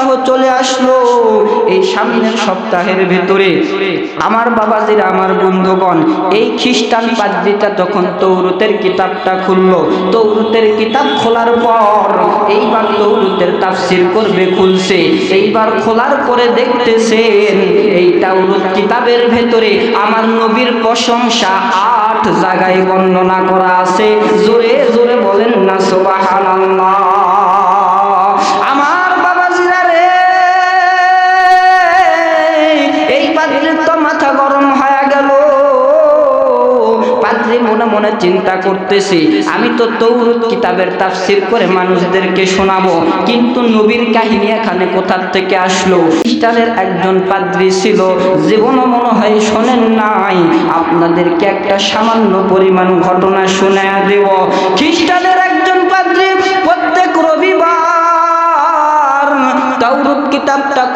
সপ্তাহ চলে আসলো। এই সামনের সপ্তাহের ভেতরে আমার বাবাজিরা, আমার বন্ধুগণ, এই খ্রিস্টান পাদ্রিটা তখন তৌরতের কিতাবটা খুললো, তৌরতের কিতাব খোলার পর এইবার তৌরতের তাফসির করবে, খুলছে। এইবার খোলার পরে দেখতেছেন, এই তাওরত কিতাবের ভেতরে আমার নবীর প্রশংসা আট জায়গায় বর্ণনা করা আছে। জোরে জোরে বলেন না, সুবহানাল্লাহ। আমার মনে চিন্তা করতেছি। আমি তো তৌরুদ কিতাবের তাফসির করে মানুষদেরকে শোনাবো। কিন্তু নবীর কাহিনী এখানে কোথার থেকে আসলো? খ্রিস্টানের একজন পাদ্রী ছিল, জীবনও মনে হয় শোনেন নাই। আপনাদেরকে একটা সামান্য পরিমাণ ঘটনা শুনে দেব। খ্রিস্টানের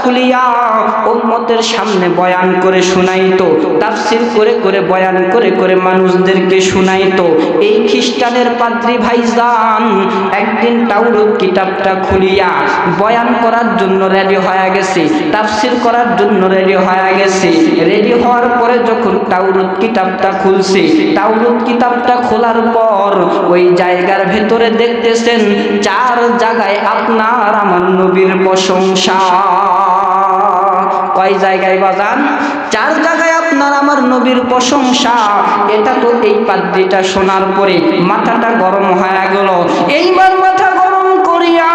খুলিয়া উম্মতের সামনে বয়ান করে শুনাইতো, তাফসির করে করে বয়ান করে করে মানুষদেরকে শুনাইতো। এই খ্রিস্টানের পাদ্রী ভাইজান একদিন তাওরত কিতাবটা খুলিয়া বয়ান করার জন্য রেডি হয়ে গেছে, তাফসির করার জন্য রেডি হয়ে গেছে। রেডি হওয়ার পরে যখন তাওরত কিতাবটা খুলছে তাওরত কিতাবটা খোলার পর ওই জায়গার ভেতরে দেখতেছেন, চার জায়গায় আপনার আমার নবীর প্রশংসা। কয় জায়গায় বাজান। চার জায়গায় আপনার আমার নবীর প্রশংসা, এটা তো এই পাদ্রিটা শোনার পরে মাথাটা গরম হয়ে গেল। এইবার মাথা গরম করিয়া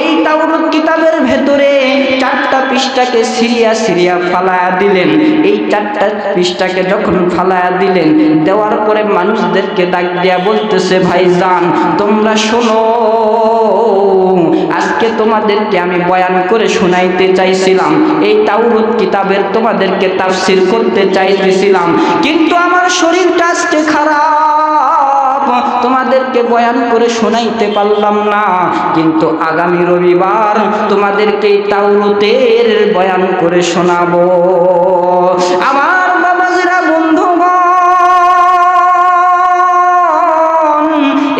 এই তাওরত কিতাবের ভেতরে চারটা পৃষ্ঠাকে সিরিয়া সিরিয়া ফালায়া দিলেন। এই চারটা পৃষ্ঠাকে যখন ফালায়া দিলেন, দেওয়ার পরে মানুষদেরকে ডাক দিয়া বলতেছে, ভাইজান, তোমরা শোনো। আজকে তোমাদেরকে আমি বয়ান করে শোনাইতে চাইছিলাম। এই তাওরত কিতাবের তোমাদেরকে তাফসির করতে চাইতেছিলাম। কিন্তু আমার শরীরটা আজকে খারাপ। তোমাদেরকে বয়ান করে শোনাইতে পারলাম না। কিন্তু আগামী রবিবার তোমাদেরকে এই বয়ান করে শোনাবো। আমার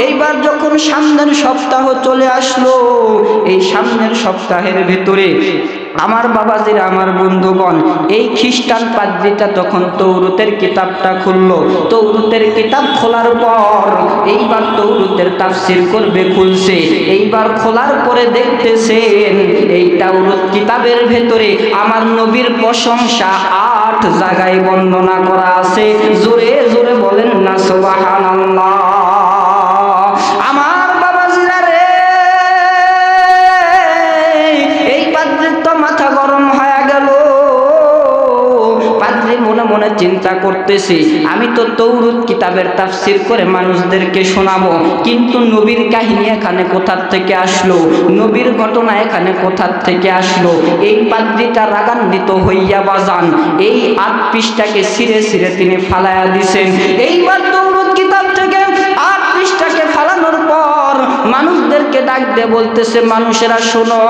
এইবার যখন সামনের সপ্তাহ চলে আসলো এই সামনের সপ্তাহের ভেতরে আমার বাবাজিরা, আমার বন্ধুগণ, এই খ্রিস্টান পাদ্রিটা তখন তৌরতের কিতাবটা খুললো, তৌরতের কিতাব খোলার পর এইবার তৌরতের তাফসির করবে, খুলছে। এইবার খোলার পরে দেখতেছেন এই তাওরত কিতাবের ভেতরে আমার নবীর প্রশংসা আট জায়গায় বর্ণনা করা আছে। জোরে জোরে বলেন না, সুবহানাল্লাহ। আমার মনে মনে চিন্তা করতেছি, আমি তো তৌরুত কিতাবের তাফসির করে মানুষদেরকে শোনাবো, কিন্তু নবীর কাহিনী এখানে কোথার থেকে আসলো? নবীর ঘটনা এখানে কোথার থেকে আসলো? এই পাদ্রিটা রাগান্বিত হইয়া বাজান, এই আট পৃষ্ঠাকে সিরে সিরে তিনি ফালাইয়া দিছেন। এইবার তৌরুত কিতাব থেকে আট পৃষ্ঠাকে ফালানোর পর মানুষদেরকে ডাক দিয়ে বলতেছে, মানুষেরা শোনো।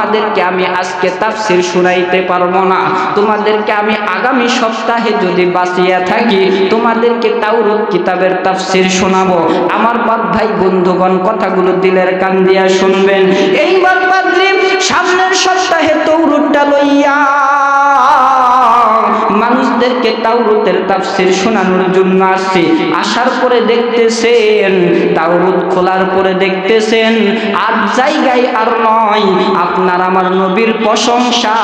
তোমাদেরকে আমি আজকে তাফসির শুনাইতে পারব না। তোমাদেরকে আমি আগামী সপ্তাহে যদি বাঁচিয়া থাকি, তোমাদেরকে তাওরত কিতাবের তাফসির শোনাবো। আমার বাদ ভাই, বন্ধুগণ, কথাগুলো দিলের কান দিয়া শুনবেন। এইবার পাদ্রী সামনের সপ্তাহে তৌরুটটা লইয়া মানুষদেরকে তাওরতের তাফসির শোনানোর জন্য আসছে। আসার পরে দেখতেছেন, তাওরত খোলার পরে দেখতেছেন আর জায়গায় আর নয়, আপনার আমার নবীর প্রশংসা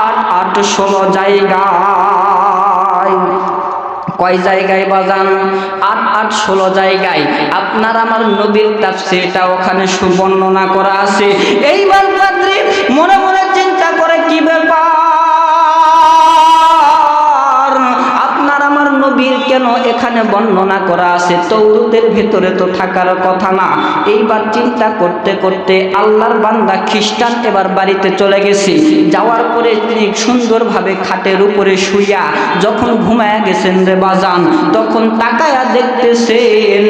আট আট, ষোলো জায়গায়। কয় জায়গায় বাজান? আট আট, ষোলো জায়গায়। আপনার আমার নবীর তাফসিরটা ওখানে সুবর্ণনা করা আছে। এইবার বর্ণনা করা আছে তৌরতের ভেতরে তো থাকার কথা না। এইবার চিন্তা করতে করতে আল্লাহর বান্দা খ্রিস্টান এবার বাড়িতে চলে গেছি। যাওয়ার পরে তিনি সুন্দরভাবে খাটের উপরে শুইয়া যখন ঘুমায়া গেছেন রে বাজান, তখন তাকায়া দেখতেছেন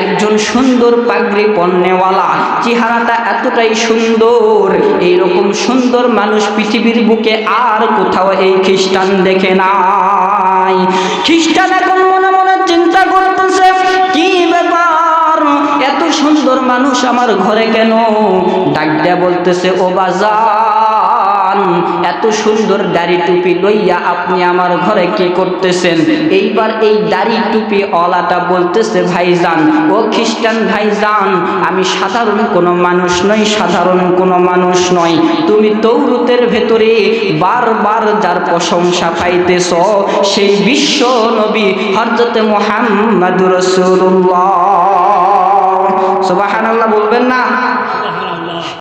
একজন সুন্দর পাগড়ি পণ্যওয়ালা। চেহারাটা এতটাই সুন্দর, এইরকম সুন্দর মানুষ পৃথিবীর বুকে আর কোথাও এই খ্রিস্টান দেখে নাই। খ্রিস্টান এখন মনে মনে চিন্তা করতেছে কি ব্যাপার? এত সুন্দর মানুষ আমার ঘরে কেন? ডাক বলতেছে ও বাজান এত সুন্দর দাড়ি টুপি লইয়া আপনি আমার ঘরে কি করতেছেন? এইবার এই দাড়ি টুপি অলাটা বলতেছে, ভাইজান, ও খ্রিস্টান ভাইজান, আমি সাধারণ কোনো মানুষ নই, সাধারণ কোনো মানুষ নই। তুমি তৌরুতের ভেতরে বারবার যার প্রশংসা পাইতেছ, সেই বিশ্ব নবী হরজতে মোহাম্মদ রসুল্লাহ সুবাহান আল্লাহ বলবেন না?